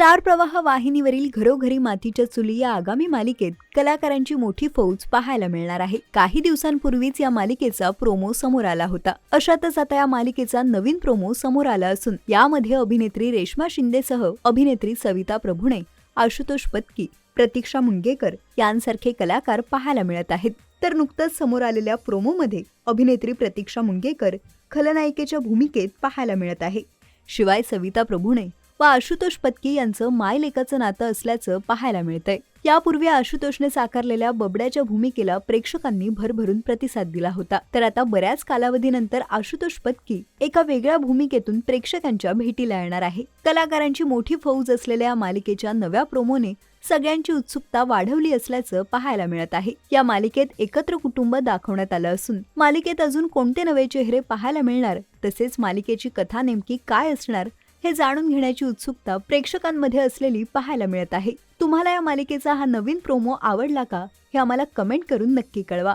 Star प्रवाह वाहिनीवरील घरोघरी मातीच्या चुली या आगामी मालिकेत कलाकारांची मोठी फौज पाहायला मिळणार आहे. काही दिवसांपूर्वीच या मालिकेचा प्रोमो समोर आला होता. अशातच आता या मालिकेचा नवीन प्रोमो समोर आला असून यामध्ये अभिनेत्री रेश्मा शिंदेसह अभिनेत्री सविता प्रभुणे आशुतोष पत्की प्रतीक्षा मुंगेकर यांसारखे कलाकार पाहायला मिळत आहेत. तर नुकतंच समोर आलेल्या प्रोमोमध्ये अभिनेत्री प्रतीक्षा मुंगेकर खलनायिकेच्या भूमिकेत पाहायला मिळत आहे. शिवाय सविता प्रभुणे व आशुतोष पत्की यांचं मायलेकाचं नातं असल्याचं पाहायला मिळतंय. यापूर्वी आशुतोषने साकारलेल्या बबड्याच्या भूमिकेला प्रेक्षकांनी भरभरून प्रतिसाद दिला होता. तर आता बऱ्याच कालावधीनंतर आशुतोष पत्की एका वेगळ्या भूमिकेतून प्रेक्षकांच्या भेटीला येणार आहे. कलाकारांची मोठी फौज असलेल्या या मालिकेच्या नव्या प्रोमोने सगळ्यांची उत्सुकता वाढवली असल्याचं पाहायला मिळत आहे. या मालिकेत एकत्र कुटुंब दाखवण्यात आलं असून मालिकेत अजून कोणते नवे चेहरे पाहायला मिळणार तसेच मालिकेची कथा नेमकी काय असणार हे जाणून घेण्याची उत्सुकता प्रेक्षकांमध्ये असलेली पाहायला मिळत आहे. तुम्हाला या मालिकेचा हा नवीन प्रोमो आवडला का हे आम्हाला कमेंट करून नक्की कळवा.